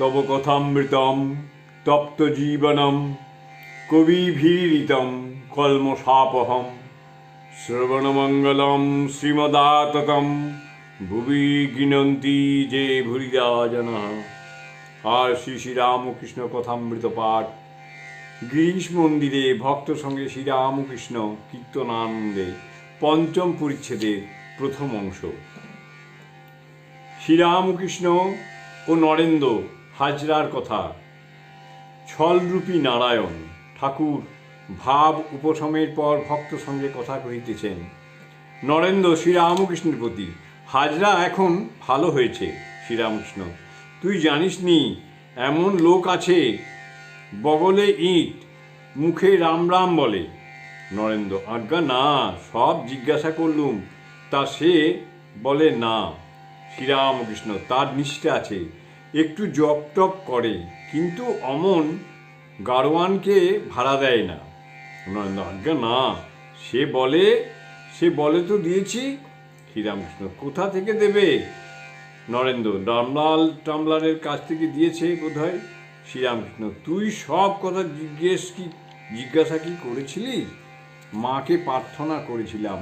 তব কথামৃতম তপ্ত জীবনম কবিভীরিতম, কলমশাপহম। শ্রবণমঙ্গলম শ্রীমদাততম, ভুবি গিনন্তি যে ভুরিয়া জনা। আর শ্রী শ্রীরামকৃষ্ণ কথামৃত পাঠ। গিরিশ মন্দিরে ভক্ত সঙ্গে শ্রীরামকৃষ্ণ কীর্তনানন্দে পঞ্চম পরিচ্ছেদের প্রথম অংশ। শ্রীরামকৃষ্ণ ও নরেন্দ্র হাজরার কথা। ছলরূপী নারায়ণ ঠাকুর ভাব উপশমের পর ভক্ত সঙ্গে কথা কহিতেছেন, নরেন্দ্র, শ্রীরামকৃষ্ণের প্রতি হাজরা এখন ভালো হয়েছে, শ্রীরামকৃষ্ণ। তুই জানিস নি, এমন লোক আছে, বগলে ইট, মুখে রাম রাম বলে। নরেন্দ্র, আজ্ঞা, না, সব জিজ্ঞাসা করলুম, তা সে বলে না। শ্রীরামকৃষ্ণ, তার নিষ্ঠা আছে একটু জপ টপ করে, কিন্তু অমন গারোয়ানকে ভাড়া দেয় না। নরেন্দ্র আজ্ঞা, না, সে বলে সে বলে তো দিয়েছি। শ্রীরামকৃষ্ণ কোথা থেকে দেবে? নরেন্দ্র রামলাল টামলারের কাছ থেকে দিয়েছে বোধহয়। শ্রীরামকৃষ্ণ, তুই সব কথা জিজ্ঞেস কি, জিজ্ঞাসা কি করেছিলি? মাকে প্রার্থনা করেছিলাম।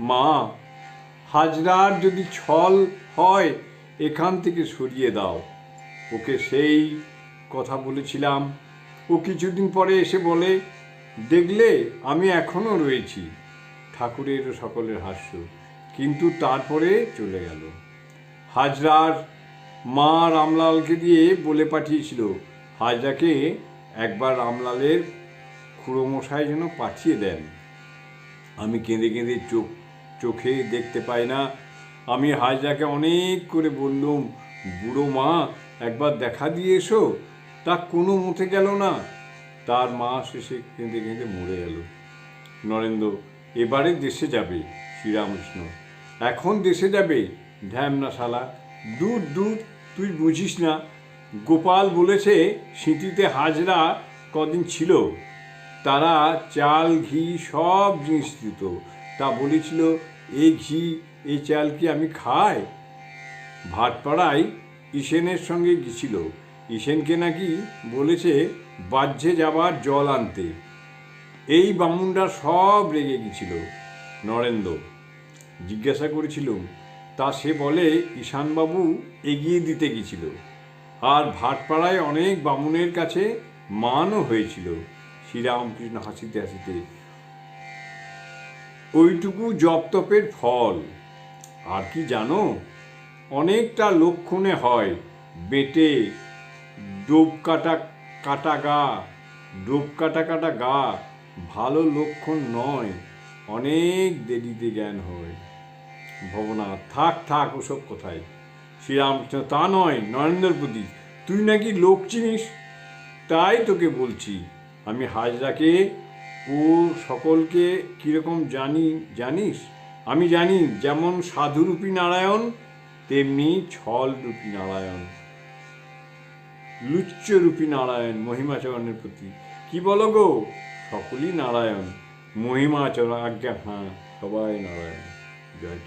মা, হাজরার যদি ছল হয় এখান থেকে সরিয়ে দাও। ওকে সেই কথা বলেছিলাম। ও কিছুদিন পরে এসে বলে, দেখলে, আমি এখনও রয়েছি। ঠাকুরের সকলের হাস্য, কিন্তু তারপরে চলে গেল। হাজরার মা রামলালকে দিয়ে বলে পাঠিয়েছিল, হাজরাকে একবার রামলালের খুড়োমশাই যেন পাঠিয়ে দেন। আমি কেঁদে কেঁদে চোখ, চোখে দেখতে পাই না আমি হাজরাকে অনেক করে বললুম, বুড়ো মা, একবার দেখা দিয়ে এসো। তা কোনো মতে গেল না। তার মা শেষে কেঁদে কেঁদে মরে গেল নরেন্দ্র, এবারে দেশে যাবে, শ্রীরামকৃষ্ণ। এখন দেশে যাবে ঢ্যাম না শালা দূর দূর, তুই বুঝিস না। গোপাল বলেছে, সিঁথিতে হাজরা কদিন ছিল। তারা চাল, ঘি সব জিনিস দিত। তা বলেছিল এই ঘি এই চাল কি আমি খাই? ভাটপাড়ায় ইসেনের সঙ্গে গেছিল। ইসেনকে নাকি বলেছে বাহ্যে যাবার জল আনতে। এই বামুনরা সব রেগে গেছিল। নরেন্দ্র জিজ্ঞাসা করেছিলুম, তা সে বলে ঈশানবাবু এগিয়ে দিতে গেছিল। আর ভাটপাড়ায় অনেক বামুনের কাছে মানও হয়েছিল। শ্রীরামকৃষ্ণ হাসিতে হাসিতে ওইটুকু জপতপের ফল। আর কি জানো? অনেকটা লক্ষণে হয়, বেটে ডোব কাটা কাটা গা ডোব কাটা কাটা গা ভালো লক্ষণ নয়, অনেক দেরিতে জ্ঞান হয়। ভবনা থাক থাক, ওসব কোথায়? শ্রীরামকৃষ্ণ, তা নয়, নরেন্দ্র প্রতি তুই নাকি লোক চিনিস? তাই তোকে বলছি, আমি হাজরাকে ও সকলকে কীরকম জানি, জানিস? আমি জানি যেমন সাধুরূপী নারায়ণ, তেমনি ছলরূপী নারায়ণ। লুচ্চরূপী নারায়ণ, মহিমাচরণের প্রতি কি বলো গো? সকলই নারায়ণ। মহিমাচরণ, আজ্ঞা হ্যাঁ সবাই নারায়ণ। জয়